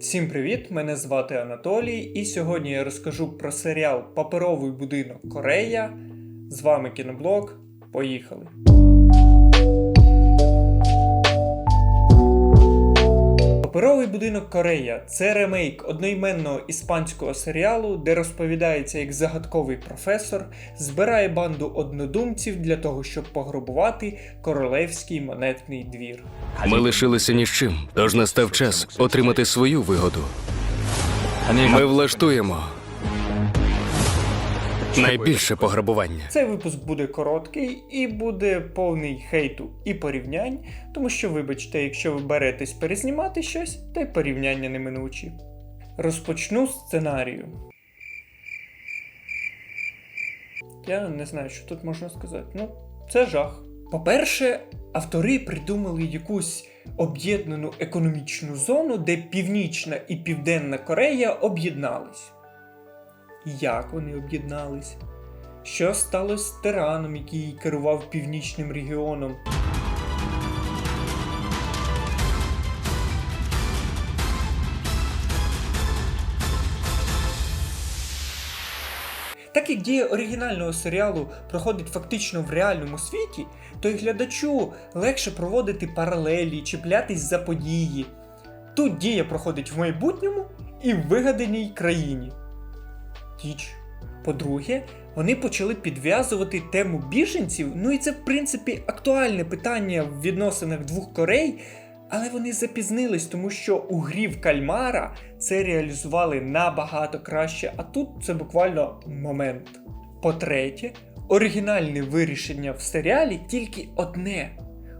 Всім привіт! Мене звати Анатолій, і сьогодні я розкажу про серіал Паперовий будинок Корея. З вами кіноблог. Поїхали! Паперовий будинок Корея це ремейк одноіменного іспанського серіалу, де розповідається, як загадковий професор збирає банду однодумців для того, щоб пограбувати королевський монетний двір. Ми лишилися ні з чим, тож настав час отримати свою вигоду. Ми влаштуємо найбільше пограбування. Цей випуск буде короткий і буде повний хейту і порівнянь, тому що, вибачте, якщо ви беретесь перезнімати щось, то й порівняння неминучі. Розпочну з сценарію. Я не знаю, що тут можна сказати. Ну, це жах. По-перше, автори придумали якусь об'єднану економічну зону, де Північна і Південна Корея об'єднались. Як вони об'єднались? Що сталося з тираном, який керував північним регіоном? Так як дія оригінального серіалу проходить фактично в реальному світі, то й глядачу легше проводити паралелі, чіплятись за події. Тут дія проходить в майбутньому і в вигаданій країні. Тіч. По-друге, вони почали підв'язувати тему біженців, ну і це, в принципі, актуальне питання в відносинах двох Корей, але вони запізнились, тому що у грі в Кальмара це реалізували набагато краще, а тут це буквально момент. По-третє, оригінальне вирішення в серіалі тільки одне: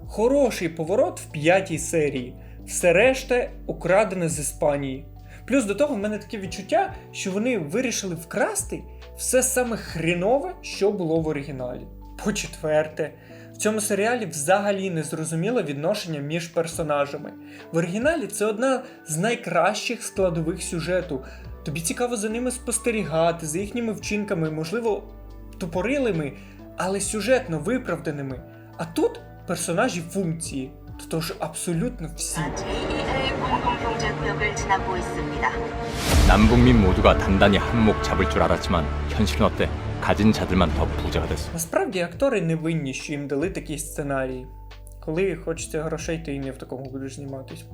хороший поворот в п'ятій серії. Все решта украдене з Іспанії. Плюс до того в мене таке відчуття, що вони вирішили вкрасти все саме хрінове, що було в оригіналі. По-четверте, в цьому серіалі взагалі не зрозуміло відношення між персонажами. В оригіналі це одна з найкращих складових сюжету. Тобі цікаво за ними спостерігати, за їхніми вчинками, можливо, тупорилими, але сюжетно виправданими. А тут персонажі функції, тож абсолютно всі. 제2의 공동경제구역을 지나고 있습니다. 남북민 모두가 단단히 한몫 잡을 줄 알았지만 현실은 어때? 가진 자들만 더 부자가 됐어. Насправді актори не винні, що їм дали такі сценарії. Коли хочеться грошей, ти і не в такому будеш зніматись.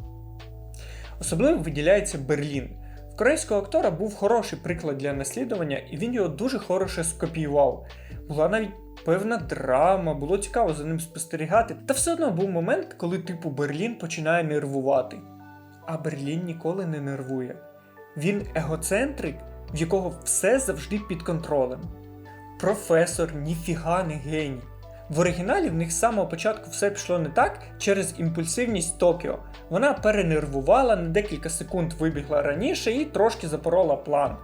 Особливо виділяється Берлін. В корейського актора був хороший приклад для наслідування, і він його дуже хороше скопіював. Була навіть певна драма, було цікаво за ним спостерігати. Та все одно був момент, коли типу Берлін починає нервувати. А Берлін ніколи не нервує. Він егоцентрик, в якого все завжди під контролем. Професор ніфіга не геній. В оригіналі в них з самого початку все пішло не так через імпульсивність Токіо. Вона перенервувала, на декілька секунд вибігла раніше і трошки запорола план.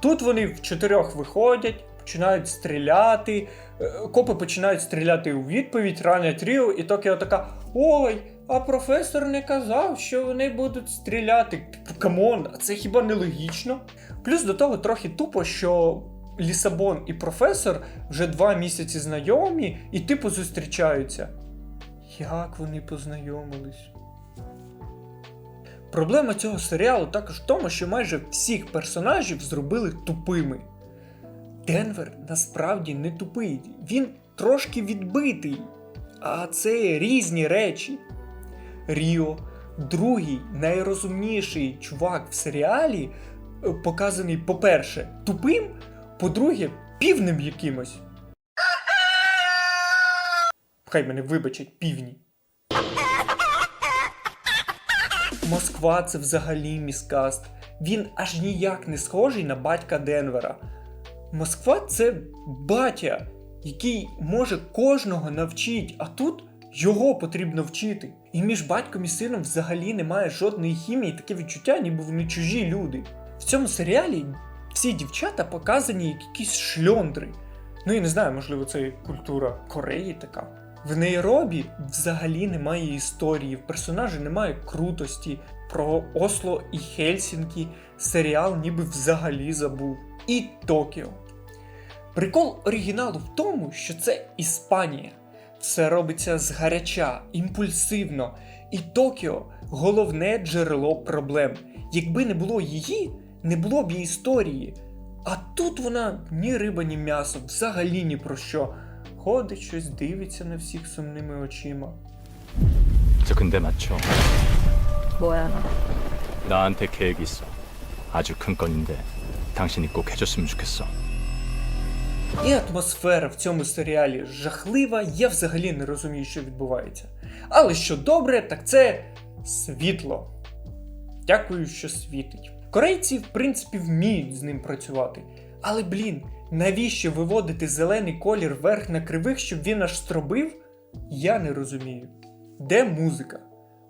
Тут вони в чотирьох виходять, починають стріляти, е, копи починають стріляти у відповідь, ранять Ріо, і Токіо така: Ой, а професор не казав, що вони будуть стріляти. Камон, а це хіба не логічно? Плюс до того трохи тупо, що Лісабон і професор вже два місяці знайомі і типу зустрічаються. Як вони познайомились? Проблема цього серіалу також в тому, що майже всіх персонажів зробили тупими. Денвер насправді не тупий, він трошки відбитий. А це різні речі. Ріо, другий найрозумніший чувак в серіалі, е, показаний, по-перше, тупим, по-друге, півним якимось. Хай мене вибачать півні. Москва це взагалі міскаст. Він аж ніяк не схожий на батька Денвера. Москва це батя, який може кожного навчити, а тут його потрібно вчити. І між батьком і сином взагалі немає жодної хімії, таке відчуття, ніби вони чужі люди. В цьому серіалі всі дівчата показані як якісь шльондри. Ну я не знаю, можливо, це культура Кореї така. В Нейробі взагалі немає історії, в персонажі немає крутості. Про Осло і Хельсінкі серіал ніби взагалі забув. І Токіо. Прикол оригіналу в тому, що це Іспанія. Все робиться згаряча, імпульсивно, і Токіо головне джерело проблем. Якби не було її, не було б і історії. А тут вона ні риба, ні м'ясо, взагалі ні про що. Ходить щось, дивиться на всіх сумними очима. 저 근데 맞죠. 뭐야 너? 나한테 계획이 있어. 아주 큰 건인데 당신이 꼭 해줬으면 좋겠어. І атмосфера в цьому серіалі жахлива, я взагалі не розумію, що відбувається. Але що добре, так це світло. Дякую, що світить. Корейці, в принципі, вміють з ним працювати. Але блін, навіщо виводити зелений колір вверх на кривих, щоб він аж стробив? Я не розумію. Де музика?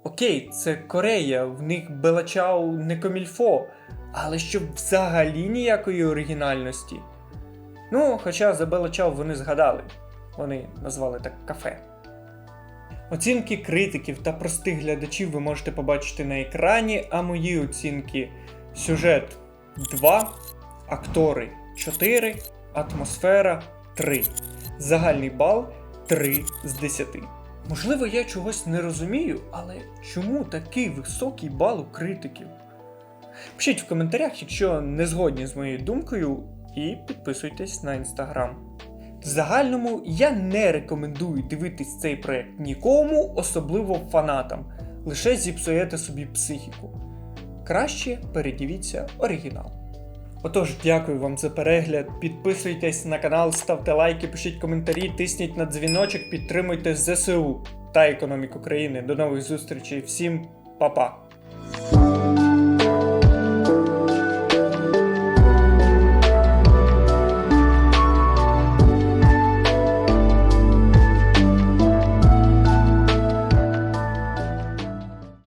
Окей, це Корея, в них Белачау не комільфо, але щоб взагалі ніякої оригінальності. Ну, хоча за Бела вони згадали. Вони назвали так кафе. Оцінки критиків та простих глядачів ви можете побачити на екрані, а мої оцінки сюжет 2, актори 4, атмосфера 3. Загальний бал 3 з 10. Можливо, я чогось не розумію, але чому такий високий бал у критиків? Пишіть в коментарях, якщо не згодні з моєю думкою, і підписуйтесь на інстаграм. В загальному я не рекомендую дивитись цей проект нікому, особливо фанатам, лише зіпсуєте собі психіку. Краще передивіться оригінал. Отож, дякую вам за перегляд. Підписуйтесь на канал, ставте лайки, пишіть коментарі, тисніть на дзвіночок, підтримуйте ЗСУ та економіку країни. До нових зустрічей. Всім па-па!